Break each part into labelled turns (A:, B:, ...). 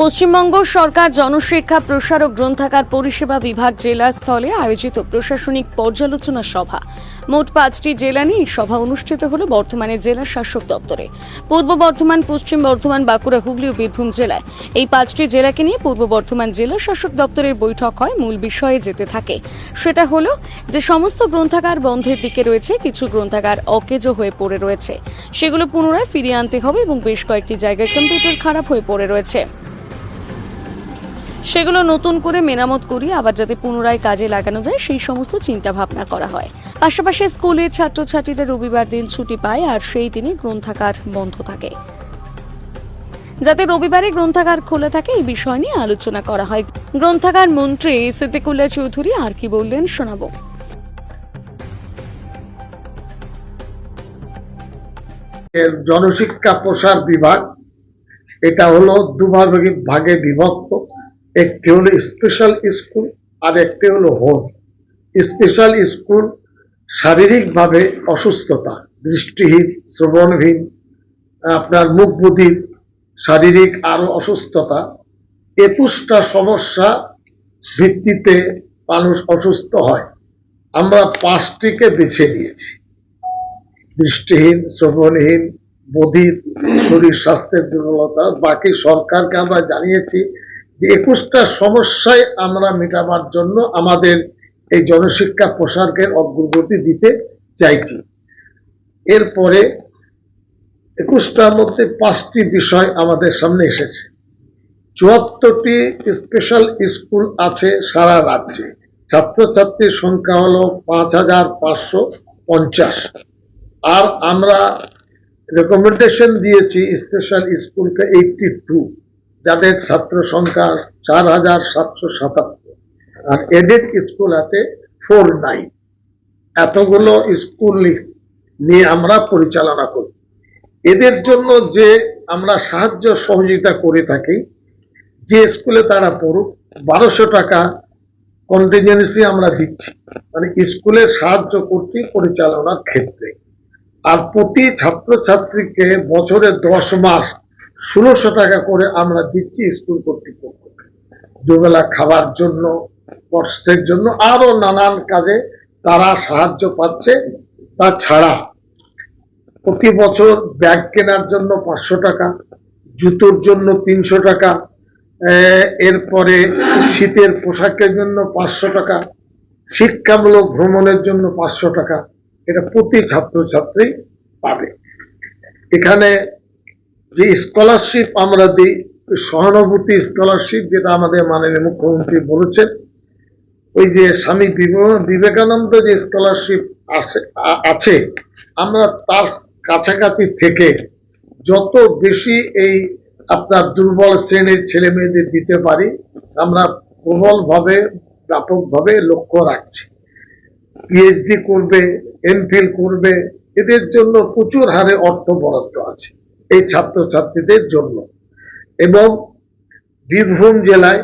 A: পশ্চিমবঙ্গ সরকার জনশিক্ষা, প্রসার ও গ্রন্থাগার পরিষেবা বিভাগ জেলা স্থলে আয়োজিত প্রশাসনিক পর্যালোচনা সভা। মোট পাঁচটি জেলা নিয়ে সভা অনুষ্ঠিত হল বর্তমানে জেলা শাসক দপ্তরে। পূর্ব বর্ধমান, পশ্চিম বর্ধমান, বাঁকুড়া, হুগলি ও বীরভূম জেলায়। এই পাঁচটি জেলাকে নিয়ে পূর্ব বর্ধমান জেলা শাসক দপ্তরের বৈঠক হয় মূল বিষয়ে যেতে থাকে। সেটা হলো যে সমস্ত গ্রন্থাগার বন্ধের দিকে রয়েছে, কিছু গ্রন্থাগার অকেজো হয়ে পড়ে রয়েছে। সেগুলো পুনরায় ফিরিয়ে আনতে হবে এবং বেশ কয়েকটি জায়গায় কম্পিউটার খারাপ হয়ে পড়ে রয়েছে। সেগুলো নতুন করে মেরামত করি, আবার যাতে পুনরায় কাজে লাগানো যায়, সেই সমস্ত চিন্তা ভাবনা করা হয়। পাশাপাশি স্কুলের ছাত্রছাত্রীরা রবিবার দিন ছুটি পায়, আর সেই দিনে গ্রন্থাগার বন্ধ থাকে। যাতে রবিবারে গ্রন্থাগার খোলা থাকে, এই বিষয় নিয়ে আলোচনা করা হয়। গ্রন্থাগার মন্ত্রী সিদ্দিকুল্লাহ চৌধুরী আর কি বললেন, শোনাবো।
B: জনশিক্ষা প্রসার বিভাগ, এটা হলো দুভাগে ভাগে বিভক্ত। একটি হলো স্পেশাল স্কুল আর একটি হলো হোম স্পেশাল স্কুল শারীরিকভাবে অসুস্থতা, দৃষ্টিহীন, শ্রবণহীন, আপনার মুখ বুদ্ধির শারীরিক আরও অসুস্থতা, একুশটা সমস্যা ভিত্তিতে মানুষ অসুস্থ হয়। আমরা পাঁচটিকে বেছে নিয়েছি। দৃষ্টিহীন, শ্রবণহীন, বধির, শরীর স্বাস্থ্যের দুর্বলতা, বাকি সরকারকে আমরা জানিয়েছি একুশটা সমস্যায় আমরা মেটাবার জন্য আমাদের এই জনশিক্ষা প্রসারকের অগ্রগতি দিতে চাইছি। এরপরে একুশটার মধ্যে পাঁচটি বিষয় আমাদের সামনে এসেছে। চুয়াত্তরটি স্পেশাল স্কুল আছে সারা রাজ্যে। ছাত্রছাত্রীর সংখ্যা হলো পাঁচ হাজার পাঁচশো পঞ্চাশ। আর আমরা রেকমেন্ডেশন দিয়েছি স্পেশাল স্কুলকে এইটটি টু। যাদের ছাত্র সংখ্যা চার হাজার সাতশো সাতাত্তর। আর এডেড স্কুল আছে ফোর নাইন। এতগুলো স্কুল নিয়ে আমরা পরিচালনা করি। এদের জন্য যে আমরা সাহায্য সহযোগিতা করে থাকি, যে স্কুলে তারা পড়ুক, বারোশো টাকা কন্টিনিউসি আমরা দিচ্ছি। মানে স্কুলের সাহায্য করছি পরিচালনার ক্ষেত্রে। আর প্রতি ছাত্রছাত্রীকে বছরে দশ মাস ষোলোশো টাকা করে আমরা দিচ্ছি স্কুল কর্তৃপক্ষকে দুবেলা খাবার জন্য, কষ্টের জন্য আরও নানান কাজে তারা সাহায্য পাচ্ছে। তাছাড়া প্রতি বছর ব্যাগ কেনার জন্য পাঁচশো টাকা, জুতোর জন্য তিনশো টাকা এরপরে শীতের পোশাকের জন্য পাঁচশো টাকা, শিক্ষামূলক ভ্রমণের জন্য পাঁচশো টাকা, এটা প্রতি ছাত্রছাত্রী পাবে। এখানে যে স্কলারশিপ আমরা দিই, সহানুভূতি স্কলারশিপ যেটা আমাদের মাননীয় মুখ্যমন্ত্রী বলেছেন, ওই যে স্বামী বিবে- বিবেকানন্দ যে স্কলারশিপ আছে আছে, আমরা তার কাছাকাছি থেকে যত বেশি এই আপনার দুর্বল শ্রেণির ছেলে মেয়েদের দিতে পারি, আমরা প্রবলভাবে, ব্যাপকভাবে লক্ষ্য রাখছি। পিএইচডি করবে এমফিল করবে, এদের জন্য প্রচুর হারে অর্থ বরাদ্দ আছে। এই ছাত্রছাত্রীদের জন্য। এবং বীরভূম জেলায়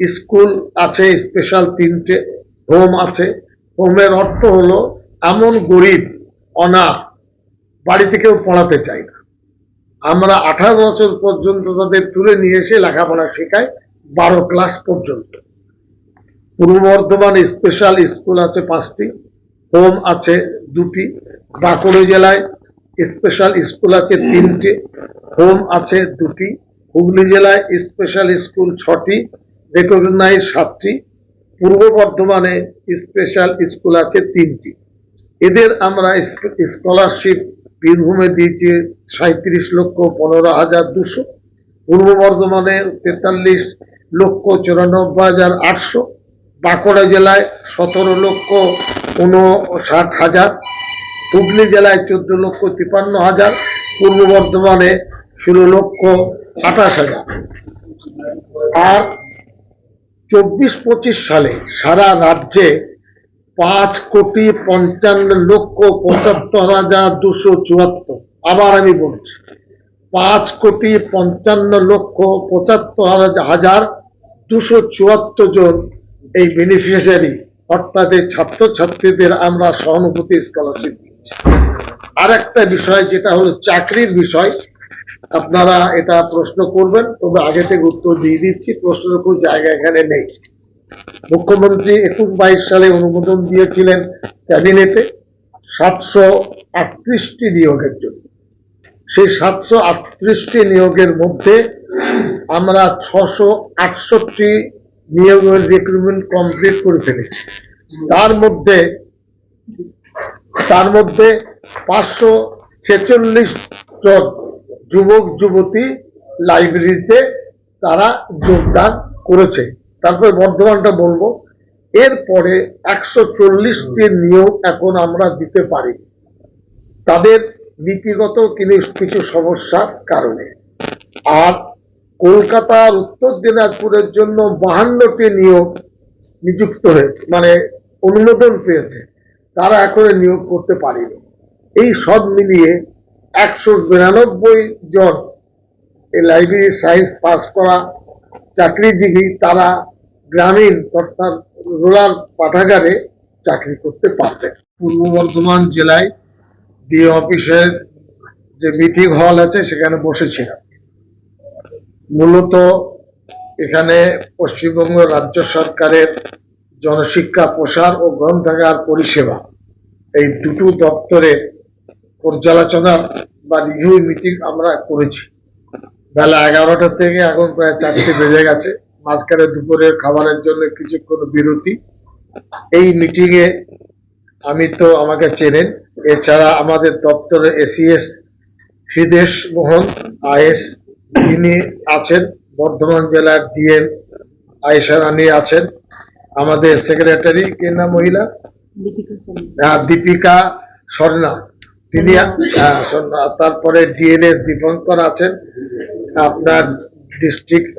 B: স্কুল আছে, স্পেশাল তিনটে, হোম আছে। হোমের অর্থ হলো এমন গরিব, অনাথ, বাড়িতে কেউ পড়াতে চায় না। আমরা আঠারো বছর পর্যন্ত তাদের তুলে নিয়ে এসে লেখাপড়া শেখাই, বারো ক্লাস পর্যন্ত। পূর্ব বর্ধমান স্পেশাল স্কুল আছে পাঁচটি, হোম আছে দুটি। বাঁকুড়া জেলায় স্পেশাল স্কুল আছে তিনটে, হোম আছে দুটি। হুগলি জেলায় স্পেশাল স্কুল ছটি, রেকগনাইজ সাতটি। পূর্ব বর্ধমানে স্পেশাল স্কুল আছে তিনটি। এদের আমরা স্কলারশিপ বীরভূমে দিয়েছি সাঁত্রিশ লক্ষ পনেরো হাজার দুশো। পূর্ব বর্ধমানে তেতাল্লিশ লক্ষ চুরানব্বই হাজার আটশো। বাঁকুড়া জেলায় সতেরো লক্ষ উনষাট হাজার। হুগলি জেলায় চোদ্দ লক্ষ তিপান্ন হাজার, পূর্ব বর্ধমানে ষোলো লক্ষ আঠাশ হাজার। আর চব্বিশ পঁচিশ সালে সারা রাজ্যে পাঁচ কোটি পঞ্চান্ন লক্ষ পঁচাত্তর হাজার দুশো চুয়াত্তর। আবার আমি বলছি, পাঁচ কোটি পঞ্চান্ন লক্ষ পঁচাত্তর হাজার দুশো চুয়াত্তর জন এই বেনিফিশিয়ারি অর্থাৎ ছাত্রছাত্রীদের আমরা সহানুভূতি স্কলারশিপ আর একটা বিষয় যেটা হলো চাকরির বিষয়, আপনারা এটা প্রশ্ন করবেন, তবে আগে থেকে উত্তর দিয়ে দিচ্ছি, প্রশ্নের কোনো জায়গা এখানে নেই। মুখ্যমন্ত্রী একুশ বাইশ সালে অনুমোদন দিয়েছিলেন ক্যাবিনেটে সাতশো আটত্রিশটি নিয়োগের জন্য। সেই সাতশো আটত্রিশটি নিয়োগের মধ্যে আমরা ছশো আটষট্টি নিয়োগের রিক্রুটমেন্ট কমপ্লিট করে ফেলেছি। তার মধ্যে তার মধ্যে পাঁচশো ছেচল্লিশ জন যুবক, যুবতী লাইব্রেরিতে তারা যোগদান করেছে। তারপরে বর্ধমানটা বলব। এরপরে একশো চল্লিশটি নিয়োগ এখন আমরা দিতে পারি। তাদের নীতিগত কিছু সমস্যার কারণে। আর কলকাতার উত্তর দিনাজপুরের জন্য বাহান্নটি নিয়োগ নিযুক্ত হয়েছে মানে অনুমোদন পেয়েছে। তারা এখন নিয়োগ করতে পারেনি। এই সব মিলিয়ে একশো বিরানব্বই জন এই লাইব্রেরি সায়েন্স পাস করা চাকরিজীবী তারা গ্রামীণ অর্থাৎ রুরাল পাঠাগারে চাকরি করতে পারবেন পূর্ব বর্ধমান জেলায় ডিএ অফিসের যে মিটিং হল আছে, সেখানে বসেছিলাম। মূলত এখানে পশ্চিমবঙ্গ রাজ্য সরকারের জনশিক্ষা, প্রসার ও গ্রন্থাগার পরিষেবা। এই দুটো দপ্তরে পর্যালোচনার বা রিভিউ মিটিং আমরা করেছি। বেলা এগারোটা থেকে এখন প্রায় চারটে বেজে গেছে। মাঝখানে দুপুরের খাবারের জন্য কিছুক্ষণ বিরতি। এই মিটিং এ আমি তো আমাকে চেনেন। এছাড়া আমাদের দপ্তরের এসিএস হৃদেশ মোহন আইএস তিনি আছেন। বর্ধমান জেলার ডিএম আয়েশা রানী আছেন। আমাদের সেক্রেটারি কে না মহিলা? হ্যাঁ, দীপিকা স্বর্ণা। তিনি হ্যাঁ, তারপরে ডিএনএস দীপঙ্কর আছেন। আপনার district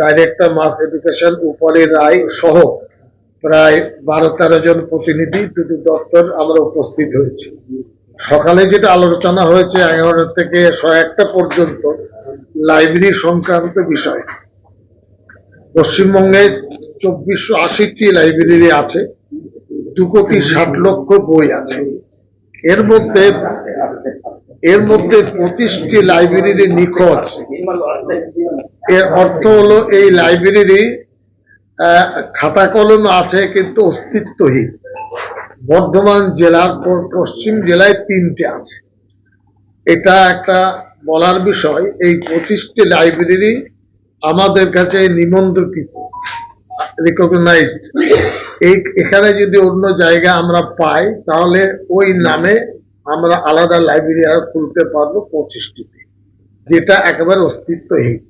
B: director mass education Upali Roy সহ প্রায় বারো তেরো জন প্রতিনিধি দুটো দপ্তর আমরা উপস্থিত হয়েছি। সকালে যেটা আলোচনা হয়েছে এগারোটা থেকে একটা পর্যন্ত লাইব্রেরি সংক্রান্ত বিষয়। পশ্চিমবঙ্গে চব্বিশশো আশিটি লাইব্রেরি আছে, দু কোটি ষাট লক্ষ বই আছে। এর মধ্যে এর মধ্যে পঁচিশটি লাইব্রেরি নিখোঁজ। এর অর্থ হলো এই লাইব্রেরি খাতা কলম আছে কিন্তু অস্তিত্বহীন। বর্ধমান জেলার পশ্চিম জেলায় তিনটে আছে। এটা একটা বলার বিষয়, এই পঁচিশটি লাইব্রেরি আমাদের কাছে নিবন্ধকৃত রিকগনাইজড এই এখানে যদি অন্য জায়গা আমরা পাই, তাহলে ওই নামে আমরা আলাদা লাইব্রেরি আর খুলতে পারব পঁচিশটিতে, যেটা একেবারে অস্তিত্বহীন।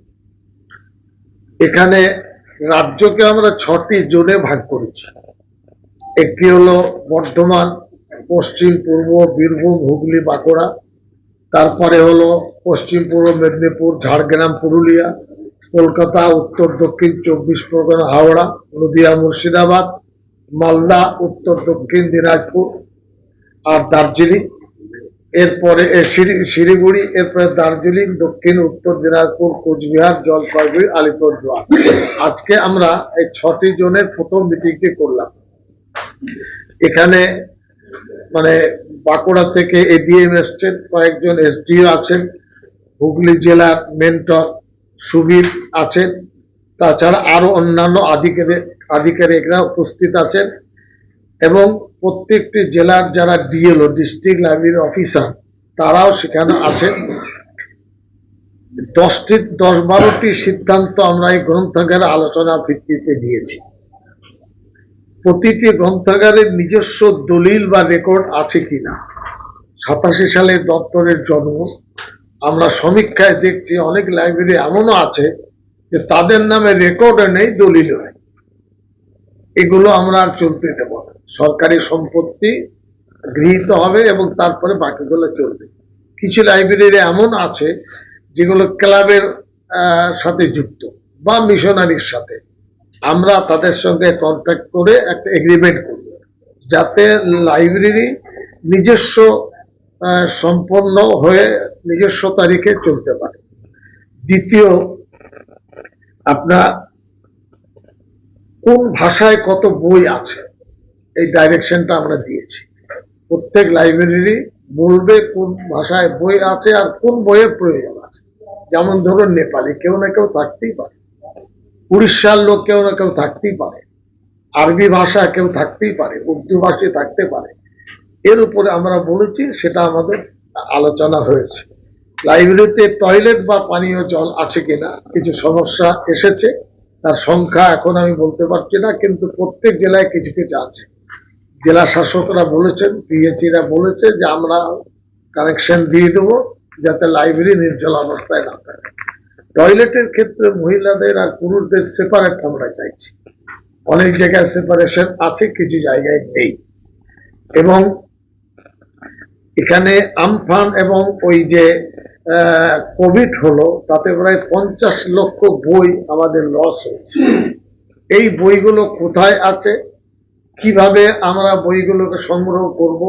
B: এখানে রাজ্যকে আমরা ছটি জোনে ভাগ করেছি। একটি হলো বর্ধমান, পশ্চিম, পূর্ব, বীরভূম, হুগলি, বাঁকুড়া। তারপরে হলো পশ্চিম, পূর্ব, মেদিনীপুর, ঝাড়গ্রাম, পুরুলিয়া কলকাতা, উত্তর, দক্ষিণ চব্বিশ পরগনা, হাওড়া, নদিয়া, মুর্শিদাবাদ, মালদা, উত্তর, দক্ষিণ দিনাজপুর আর দার্জিলিং। এরপরে শিলিগুড়ি, এরপরে দার্জিলিং, দক্ষিণ, উত্তর দিনাজপুর, কোচবিহার, জলপাইগুড়ি, আলিপুরদুয়ার। আজকে আমরা এই ছটি জনের প্রথম মিটিংটি করলাম। এখানে মানে বাঁকুড়া থেকে এডিএম এসছেন, কয়েকজন এসডিও আছেন। হুগলি জেলার মেন্টর সুবীর আছেন। তাছাড়া আরও অন্যান্য আধিকারিক, আধিকারিকরা উপস্থিত আছেন এবং প্রত্যেকটি জেলার যারা ডিএলও ডিস্ট্রিক্ট লাইব্রেরি অফিসার তারাও সেখানে আছেন। দশটি দশ বারোটি সিদ্ধান্ত আমরা এই গ্রন্থাগারে আলোচনা ভিত্তিতে নিয়েছি প্রতিটি গ্রন্থাগারের নিজস্ব দলিল বা রেকর্ড আছে কিনা? সাতাশি সালে দপ্তরের জন্ম। আমরা সমীক্ষায় দেখছি অনেক লাইব্রেরি এমনও আছে যে তাদের নামে রেকর্ডও নেই দলিল নেই। এগুলো আমরা আর চলতে দেব না। সরকারি সম্পত্তি গৃহীত হবে এবং তারপরে বাকিগুলো চলবে। কিছু লাইব্রেরি এমন আছে যেগুলো ক্লাবের সাথে যুক্ত বা মিশনারির সাথে। আমরা তাদের সঙ্গে কন্ট্যাক্ট করে একটা এগ্রিমেন্ট করব। যাতে লাইব্রেরি নিজস্ব সম্পন্ন হয়ে নিজস্ব তারিখে চলতে পারে। দ্বিতীয়, আপনার কোন ভাষায় কত বই আছে? এই ডাইরেকশনটা আমরা দিয়েছি। প্রত্যেক লাইব্রেরি বলবে কোন ভাষায় বই আছে আর কোন বইয়ের প্রয়োজন আছে। যেমন ধরুন নেপালি, কেউ না কেউ থাকতেই পারে। উড়িষ্যার লোক কেউ না কেউ থাকতেই পারে। আরবি ভাষা কেউ থাকতেই পারে। উর্দু ভাষী থাকতে পারে। এর উপরে আমরা বলেছি, সেটা আমাদের আলোচনা হয়েছে। লাইব্রেরিতে টয়লেট বা পানীয় জল আছে কিনা, কিছু সমস্যা এসেছে, তার সংখ্যা এখন আমি বলতে পারছি না, কিন্তু প্রত্যেক জেলায় কিছু কিছু আছে। জেলা শাসকরা বলেছেন পিএইচিরা বলেছে যে আমরা কানেকশন দিয়ে দেবো, যাতে লাইব্রেরি নির্জল অবস্থায় না থাকে। টয়লেটের ক্ষেত্রে মহিলাদের আর পুরুষদের সেপারেট আমরা চাইছি। অনেক জায়গায় সেপারেশন আছে, কিছু জায়গায় নেই। এবং এখানে আমফান এবং ওই যে কোভিড হলো, তাতে প্রায় পঞ্চাশ লক্ষ বই আমাদের লস হয়েছে। এই বইগুলো কোথায় আছে? কীভাবে আমরা বইগুলোকে সংগ্রহ করব?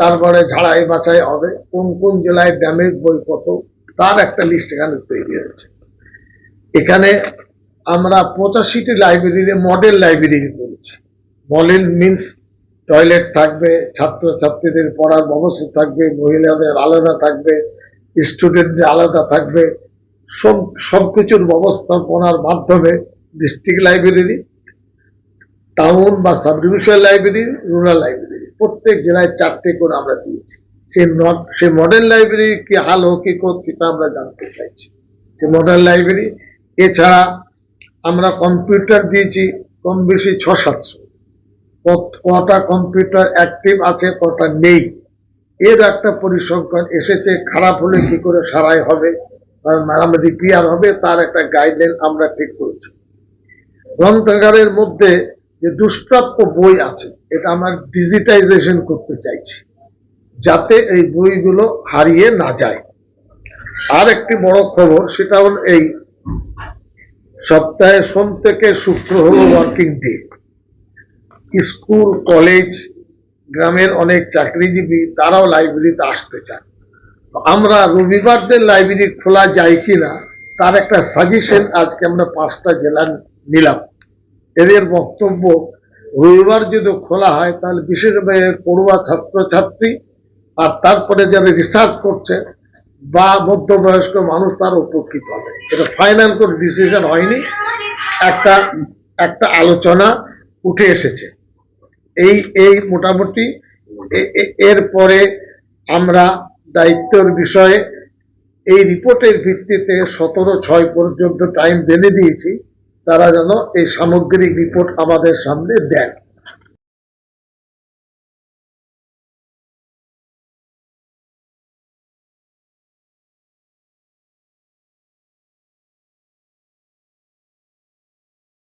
B: তারপরে ঝাড়াই বাছাই হবে। কোন কোন জেলায় ড্যামেজ বই কত? তার একটা লিস্ট এখানে তৈরি হয়েছে। এখানে আমরা পঁচাশিটি লাইব্রেরিতে মডেল লাইব্রেরি করেছি মডেল মিন্স টয়লেট থাকবে ছাত্র ছাত্রীদের পড়ার ব্যবস্থা থাকবে, মহিলাদের আলাদা থাকবে, স্টুডেন্টদের আলাদা থাকবে। সব, সবকিছুর ব্যবস্থাপনার মাধ্যমে ডিস্ট্রিক্ট লাইব্রেরি টাউন বা sub divisional library rural library প্রত্যেক জেলায় চারটে করে আমরা দিয়েছি। সেই সেই মডেল লাইব্রেরি কি হাল হোক কি করছি তা আমরা জানতে চাইছি। সে মডেল লাইব্রেরি এছাড়া আমরা কম্পিউটার দিয়েছি, কম বেশি ছ সাতশো। কটা কম্পিউটার অ্যাক্টিভ আছে, কটা নেই। এর একটা পরিসংখ্যান এসেছে, খারাপ হলে কি করে সারাই হবে? মেরামতি ক্লিয়ার হবে, তার একটা গাইডলাইন আমরা ঠিক করেছি। গ্রন্থাগারের মধ্যে যে দুষ্প্রাপ্য বই আছে, এটা আমরা ডিজিটাইজেশন করতে চাইছি, যাতে এই বইগুলো হারিয়ে না যায়। আর একটি বড় খবর, সেটা হল এই সপ্তাহে সোম থেকে শুক্র হলো ওয়ার্কিং ডে স্কুল, কলেজ, গ্রামের অনেক চাকরিজীবী, তারাও লাইব্রেরিতে আসতে চান। আমরা রবিবারদের লাইব্রেরি খোলা যায় কিনা, তার একটা সাজেশন আজকে আমরা পাঁচটা জেলা নিলাম। এদের বক্তব্য, রবিবার যদি খোলা হয়, তাহলে বিশেষভাবে পড়ুয়া ছাত্রছাত্রী আর তারপরে যারা রিসার্চ করছে বা মধ্যবয়স্ক মানুষ, তার উপকৃত হবে। এটা ফাইনাল কোনো ডিসিশন হয়নি। একটা একটা আলোচনা উঠে এসেছে। এই এই মোটামুটি এরপরে আমরা দায়িত্বের বিষয়ে এই রিপোর্টের ভিত্তিতে সতেরো ছয় পর্যন্ত টাইম বেঁধে দিয়েছি, তারা যেন এই সামগ্রিক রিপোর্ট আমাদের সামনে দেন।